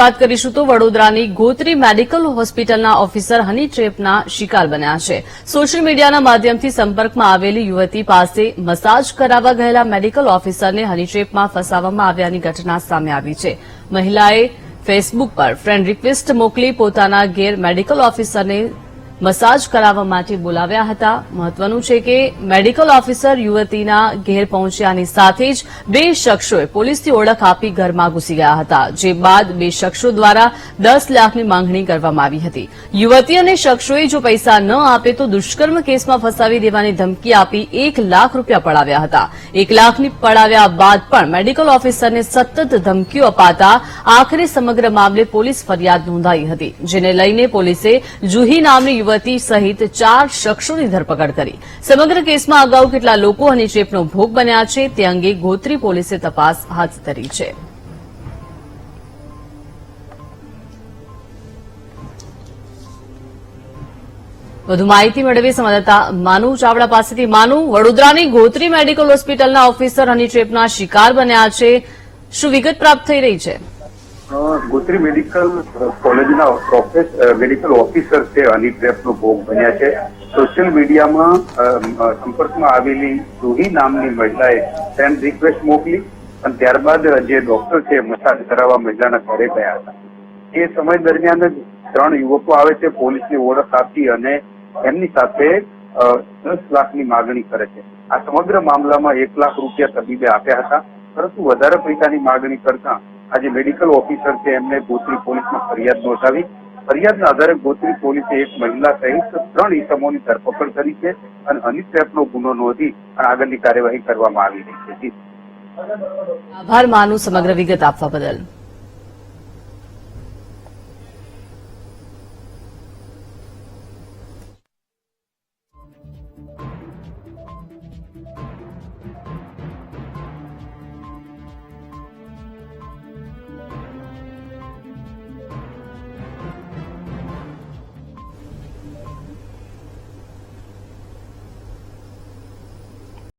વાત કરીશું તો વડોદરાની ગોત્રી મેડિકલ હોસ્પિટલના ઓફિસર હની ટ્રેપના શિકાર બન્યા છે. સોશિયલ મીડિયાના માધ્યમથી સંપર્કમાં આવેલી યુવતી પાસે મસાજ કરાવવા ગયેલા મેડિકલ ઓફિસરને હની ટ્રેપમાં ફસાવવામાં આવ્યાની ઘટના સામે આવી છે. મહિલાએ ફેસબુક પર ફ્રેન્ડ રિક્વેસ્ટ મોકલી પોતાના ઘેર મેડિકલ ઓફિસરને મસાજ કરાવવા માટે બોલાવ્યા હતા. મહત્વનું છે કે મેડિકલ ઓફિસર યુવતીના ઘેર પહોંચ્યાની સાથે જ બે શખ્સોએ પોલીસથી ઓળખ આપી ઘરમાં ઘૂસી ગયા હતા, જે બાદ બે શખ્સો દ્વારા દસ લાખની માંગણી કરવામાં આવી હતી. યુવતી અને શખ્સોએ જો પૈસા ન આપે તો દુષ્કર્મ કેસમાં ફસાવી દેવાની ધમકી આપી એક લાખ રૂપિયા પડાવ્યા હતા. એક લાખની પડાવ્યા બાદ પણ મેડિકલ ઓફિસરને સતત ધમકીઓ અપાતા આખરે સમગ્ર મામલે પોલીસ ફરિયાદ નોંધાઈ હતી, જેને લઈને પોલીસે જુહી નામની યુવતી સહિત ચાર શખ્સોની ધરપકડ કરી. સમગ્ર કેસમાં અગાઉ કેટલા લોકો અને ચેપનો ભોગ બન્યા છે તે અંગે ગોત્રી પોલીસે તપાસ હાથ ધરી છે. વધુ માહિતી મેળવી સંવાદદાતા માનુ ચાવડા પાસેથી. માનુ, વડોદરાની ગોત્રી મેડિકલ હોસ્પિટલના ઓફિસર હની ટ્રેપના શિકાર બન્યા છે. શું વિગત પ્રાપ્ત થઈ રહી છે? ગોત્રી મેડિકલ કોલેજના પ્રોફેસર મેડિકલ ઓફિસર છે હની ટ્રેપનો ભોગ બન્યા છે. સોશિયલ મીડિયામાં સંપર્કમાં આવેલી જુહી નામની મહિલાએ ફ્રેન્ડ રિક્વેસ્ટ મોકલી અને ત્યારબાદ જે ડોક્ટર છે મસાજ કરાવવા મહિલાના ઘરે ગયા હતા. એ સમય દરમિયાન જ ત્રણ યુવકો આવે છે, પોલીસની ઓળખ આપી અને એમની સાથે દસ લાખની માગણી કરે છે. આ સમગ્ર મામલામાં એક લાખ રૂપિયા તબીબે આપ્યા હતા. પરંતુ વધારે પૈસાની માગણી કરતા આજે મેડિકલ ઓફિસર છે, એમને ગોત્રી પોલીસમાં ફરિયાદ નોંધાવી. ફરિયાદના આધારે ગોત્રી પોલીસે એક મહિલા સહિત ત્રણ ઇસમોની ધરપકડ કરી છે અને અનિત રેપનો ગુનો નોંધી આગળની કાર્યવાહી કરવામાં આવી રહી છે. આભાર માનું સમગ્ર વિગત આપવા બદલ.